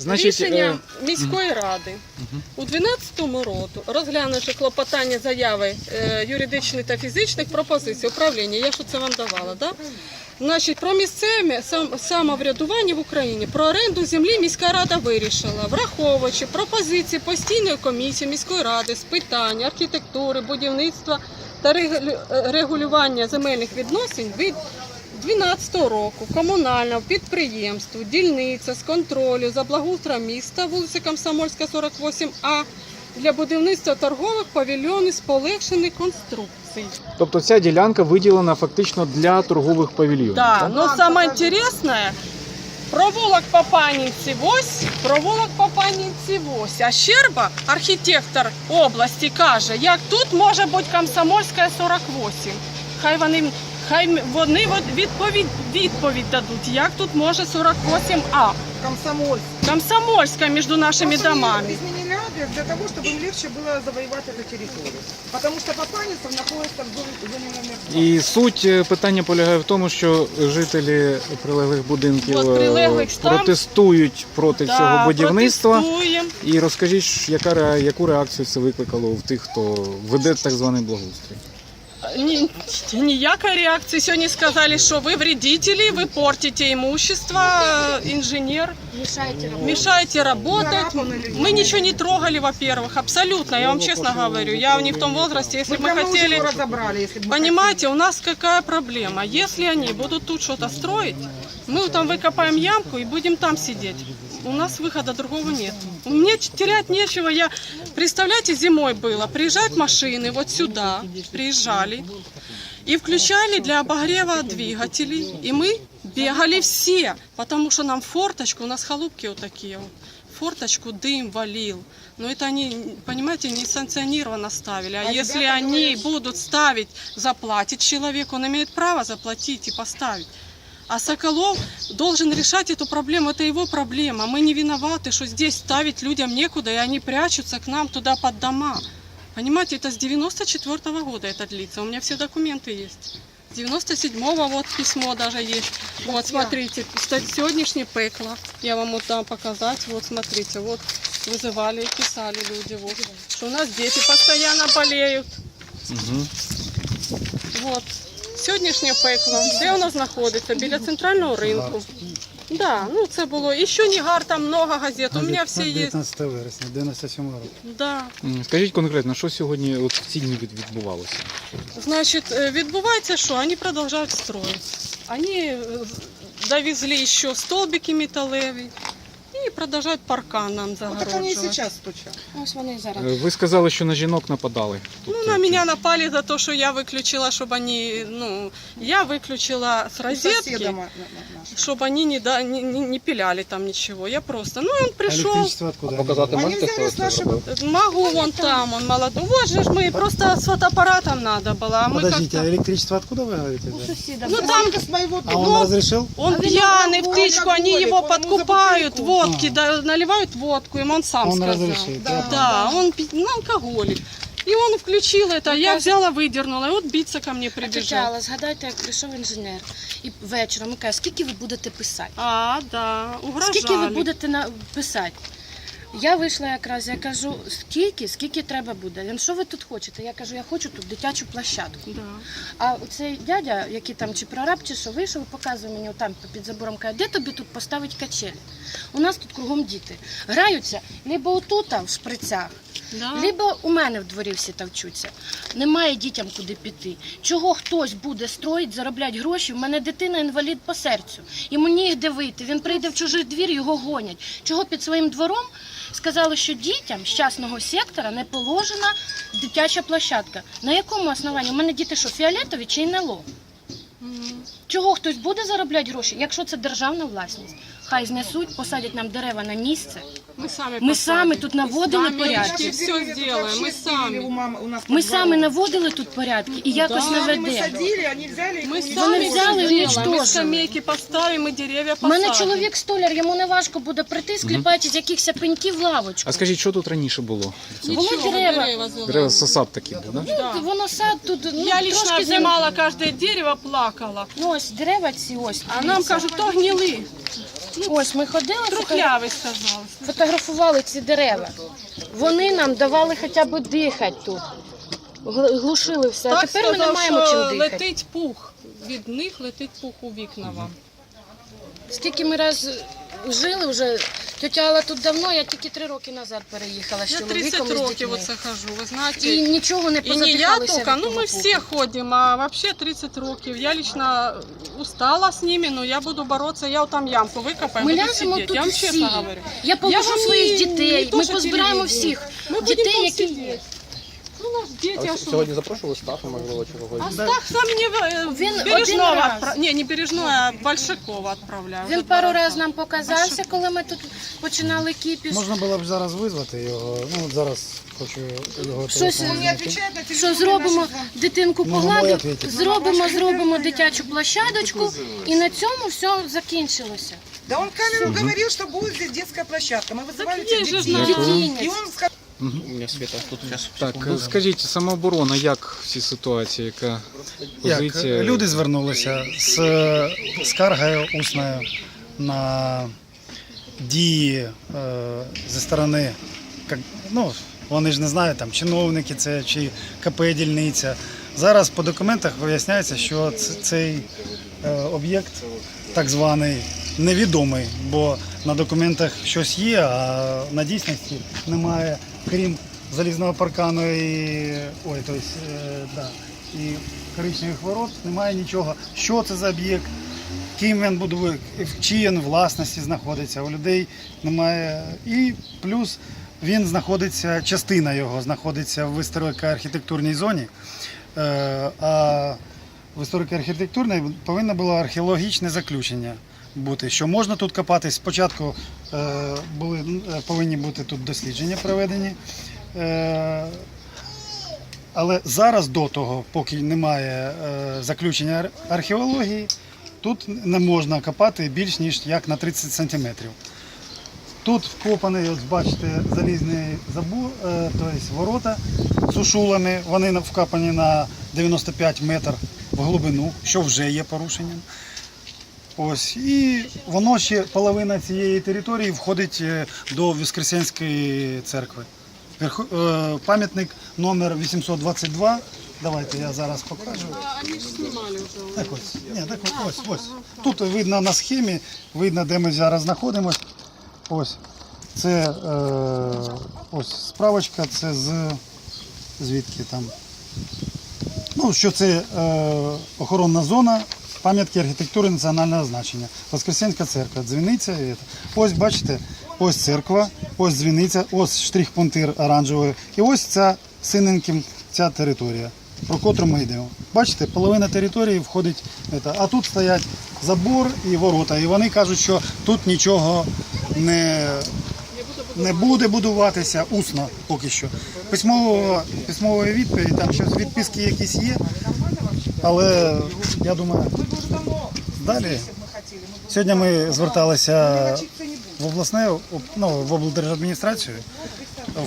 Значить, Рішенням е, міської ради. У 2012 році, розглянувши клопотання заяви е, юридичних та фізичних пропозицій управління, я що це вам давала, да? Значить, про місцеве сам, самоврядування в Україні, про оренду землі міська рада вирішила, враховуючи пропозиції постійної комісії міської ради з питань архітектури, будівництва та е, регулювання земельних відносин від 2012 року комунального підприємству дільниця з контролю за благоустроєм міста вулиця Комсомольська, 48А для будівництва торгових павільйонів з полегшених конструкцій. тобто ця ділянка виділена фактично для торгових павільйонів. Да, так? но самое интересное, провулок по паниці 8, провулок по паниці 8. А Щерба, архітектор області, каже, як тут може бути Комсомольська 48. Хай вони, хай вони от відповідь, відповідь дадуть, як тут може 48А. Комсомольск. Комсомольська між нашими Просто домами. они изменили адрес для того, чтобы им легче было завоевать эту территорию. Потому что Папанецев находится в зоне, в зоне номер два. І суть е, питання полягає в тому, що жителі прилеглих будинків От е, прилеглих там- протестують проти Да, цього будівництва. протестуємо. І розкажіть, ж, яка ре- яку реакцію це викликало в тих, хто веде так званий благоустрій? Ні, ніякої реакції. Сьогодні сказали, що ви вредителі, ви портите имущество, э, інженер, Мешаете работать. мешаете работать. Царапаны люди. Мы ничего не трогали, во-первых, абсолютно, я вам честно говорю. Я не в том возрасте, если Мы бы мы давно уже хотели... его разобрали, если бы мы Понимаете, у нас какая проблема? Если они будут тут что-то строить, мы там выкопаем ямку и будем там сидеть. У нас выхода другого нет. Мне ч- терять нечего. Я, представляете, зимой было. Приезжают машины вот сюда, приезжали и включали для обогрева двигателей. И мы бегали все, потому что нам форточку, у нас холубки вот такие вот, форточку дым валил. Но это они, понимаете, не санкционированно ставили. А, А если они говорят, будут ставить, заплатить человек, он имеет право заплатить и поставить. А Соколов должен решать эту проблему, это его проблема. Мы не виноваты, что здесь ставить людям некуда, и они прячутся к нам туда под дома. Понимаете, это с 94 года это длится, у меня все документы есть. С 97-го вот письмо даже есть. Вот, смотрите, ста- сегодняшнее пекло. Я вам вот дам показать. Вот, смотрите, вот вызывали, писали люди, вот, что у нас дети постоянно болеют. Угу. Вот. Сьогоднішнє пекло, де воно знаходиться? Біля центрального ринку. Да, ну це було. І ще Нігар, там много газет. У мене всі є. 19 вересня, 97 року. Да. Скажіть конкретно, що сьогодні от в ці дні від- відбувалося? Значить, е, відбувається, що вони продовжують строїти. Вони е, довезли ще столбики металеві і продовжують паркан нам Вот так они и загороджувати. сейчас стучат. Ось вони зараз. Е, Ви сказали, що на жінок нападали. Тут, Ну, е, на чи- меня напали за то, что я выключила, чтобы они, ну, я выключила с У розетки. соседа ма- на- на- нашего. чтобы они не, да, не, не, не пиляли там ничего. Я просто, ну и он пришел, Електричество откуда? Показати Они можете, взяли хто с це нашего... робив? могу вон там, он молодой. Вот же ж мы, просто с фотоаппаратом надо было, а мы Подождите, а как-то... электричество откуда вы говорите? У да? сусіда. Ну було. там Это с моего А он Ну, разрешил? он А вы пьяный в он тычку, они алкоголик, его он ему за подкупают, бутылку. Водки, да, наливают водку, им он сам Он сказал. разрешит, Да. Да, он пи- ну, алкоголик. И он включил это, я взяла, выдернула, и вот биться ко мне прибежал. Кричала, згадайте, як прийшов інженер. І вечором і каже, скільки ви будете писати? А, да, угрожали. Скільки ви будете на... писати? Я вийшла якраз, я кажу, скільки, скільки треба буде. Він, що ви тут хочете? Я кажу, я хочу тут дитячу площадку. Да. А цей дядя, який там чи прораб, чи що вийшов, показує мені там під забором, каже, де тобі тут поставить качелі? У нас тут кругом діти. Граються либо отут, в шприцях, Да. либо у мене в дворі всі тавчуться. Немає дітям куди піти. Чого хтось буде строїть, заробляти гроші? У мене дитина інвалід по серцю. Йому нігде вийти. Він прийде в чужий двір, його гонять. Чого під своїм двором сказали, що дітям з частного сектора не положена дитяча площадка. На якому основанні? У мене діти що, фіолетові чи НЛО? Чого хтось буде заробляти гроші, якщо це державна власність? Хай знесуть, посадять нам дерева на місце. Мы сами Ми посадим. самі тут наводили Сами порядки. почти все Деревья тут сделаем, вообще мы сидели у сами. мамы- у нас Ми под самі двором. наводили тут порядки і якось Да. не Сами мы ведемо. садили, они взяли и Мы уничтожили. сами взяли и все сделаем. Мы уничтожили. скамейки поставим и деревья У мене посадим. чоловік столяр, йому не важко буде прийти, скліпати з якихось пеньків лавочку. А скажіть, що тут раніше було? Ничего, Було дерева. зеленые. Дерева сосад такий був, да? Да. Воно сад тут ну, Я лично трошки зем- обнимала каждое дерево, плакала. Ну ось дерева ці ось. А нам дивіться. кажуть, то гнили. Ось ми ходили. Трухлявий сказав. фотографували ці дерева. Вони нам давали хоча б дихати тут. Гл- Глушили все. А тепер ми не маємо чим дихати. летить пух. Від них летить пух у вікна вам. Скільки ми раз жили вже. Тетя Алла тут давно, я тільки три роки назад переїхала з Я чоловіком 30 і з років дітьми. оце хожу, ви знаєте. І нічого не І не я позадихалися. ну того ми пуху. всі ходимо, а вообще 30 років. Я лично устала з ними, но я буду бороться, я там ямку викопаю, Ми буду ляжемо сидіти. тут Я вам всі. чесно говорю. Я положу вам своїх дітей, ми позбираємо всіх Ми будемо дітей, там які сидіти. Ну, наш діти, а що? Сьогодні запрошували стафу, можливо, чогось. А Стах сам не в- Він Бережного один раз. отпра- Не, не Бережного, а Большакова відправляв. Він пару разів нам показався, коли ми тут починали кіпіш. Можна було б зараз визвати його. Ну от зараз хочу його Щось телефон Он не знайти. отвечает на телефон. Що зробимо дитинку Можемо погладимо, відповідати. зробимо, зробимо дитячу площадочку, і на цьому все закінчилося. Да он камеру говорил, что будет здесь детская площадка. Мы вызывали Так есть же детей. знаю. Дитинець. И он сказал, У мене світа тут зараз. Так, скажіть, самооборона, як в цій ситуації, яка Як позиція? люди звернулися з е, скаргою усною на дії е, зі сторони, як- ну, вони ж не знають, там, чиновники це чи КП дільниця. Зараз по документах виясняється, що ц- цей е, об'єкт так званий невідомий, бо на документах щось є, а на дійсності немає, крім залізного паркану і, ой, тобто, е, да, і коричневих ворот, немає нічого. Що це за об'єкт, ким він будує, в чиїй він власності знаходиться. У людей немає. І плюс він знаходиться, частина його знаходиться в історико-архітектурній зоні. Е, А в історико-архітектурній повинно було археологічне заключення бути, що можна тут копатись. Спочатку е, були, е, повинні бути тут дослідження проведені. Е, але зараз до того, поки немає заключення ар- археології, тут не можна копати більш ніж як на 30 сантиметрів. Тут вкопаний, от бачите, залізний забор, тобто ворота з ушулами. Вони вкопані на 95 метрів в глибину, що вже є порушенням. Ось, і воно ще половина цієї території входить е, до Воскресенської церкви. Е, Пам'ятник номер 822. Давайте я зараз покажу. Так ось. Ні, так ось, ось. Тут видно на схемі, видно, де ми зараз знаходимося. Ось. Це е, ось справочка, це з звідки там. Ну, що це е, охоронна зона, пам'ятки архітектури національного значення. Воскресенська церква, дзвіниця. Ось бачите, ось церква, ось дзвіниця, ось штрих-пунктир оранжевий. І ось ця синеньким ця територія, про котру ми йдемо. Бачите, половина території входить. А тут стоять забор і ворота. І вони кажуть, що тут нічого не не буде будуватися усно поки що. Письмово, письмова відповідь, там щось відписки якісь є, але я думаю, далі. Сьогодні ми зверталися в обласне, ну, в облдержадміністрацію в,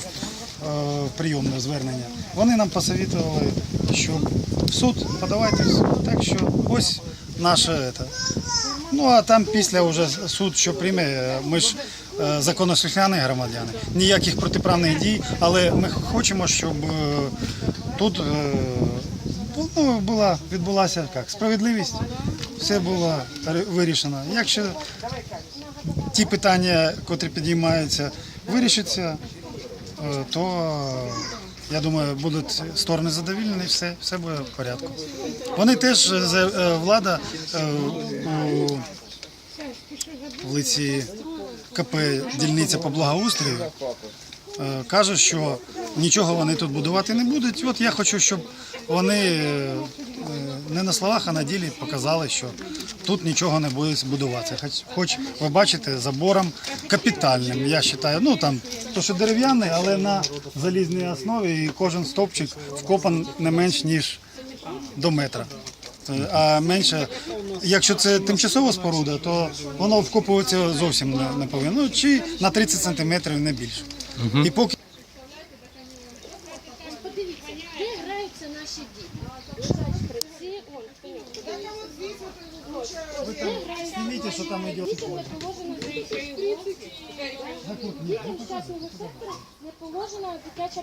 е, прийомне звернення. Вони нам посовітували, що в суд подавайте. Так що ось наше. це. Ну а там після вже суд, що прийме, ми ж е, законослухняні громадяни, ніяких протиправних дій, але ми хочемо, щоб е, тут ну, була, відбулася як, справедливість, все було вирішено. Якщо ті питання, котрі підіймаються, вирішаться, е, то я думаю, будуть сторони задовільні, все, все буде в порядку. Вони теж е, е, влада у в лиці КП дільниця по благоустрою каже, що нічого вони тут будувати не будуть. От я хочу, щоб вони е, не на словах, а на ділі показали, що тут нічого не буде будуватися. Хоч, хоч ви бачите, забором капітальним, я вважаю. Ну там то, що дерев'яний, але на залізній основі і кожен стовпчик вкопан не менш ніж до метра. Е, А менше, якщо це тимчасова споруда, то воно вкопуватися зовсім не, повинно. Ну, чи на 30 сантиметрів не більше. І поки Подивіться, де граються наші діти. Лежать шприці, он, зніміть, що там йде. положено Дітям частного сектору не положена дитяча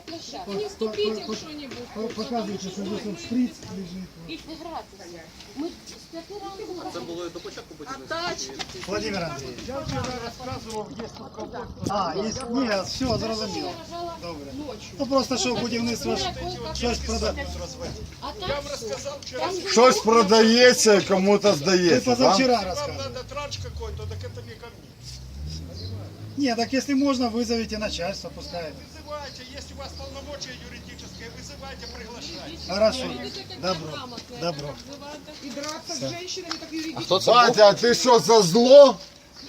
вступите в что-нибудь. Показуючи, що ось шприц лежить. І гратися. Ми з п'яти ранку Це було до початку? Тачки. Владимир Андрійович. Я вчора розказував, є тут А, є, ні, все, зрозуміло. Добре. Ну просто що будівництво ж щось продати. А так все. Щось продається кому-то Ти здається. да? позавчора розказував. транш какой-то, так это не ко мне. Ні, так якщо можна, визовите начальство, пускай. Вызывайте, если у вас полномочия юридические, вызывайте, приглашайте. Хорошо. Добро. Добро. И драться с женщинами, так юридически. Хто це був? Батя, а ти що за зло?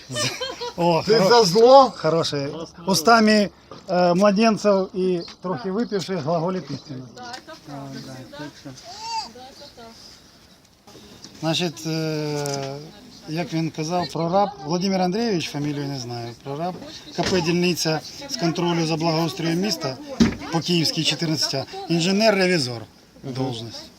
О, Ти хоро- за зло? хороше. Устами е, младенців і трохи випивши глаголить істину. Да, это правда. Всегда. Да, это так. Значить, е, як він казав, прораб Володимир Андрійович, фамілію не знаю, прораб, КП дільниця з контролю за благоустрою міста по Київській 14, інженер-ревізор. Должність.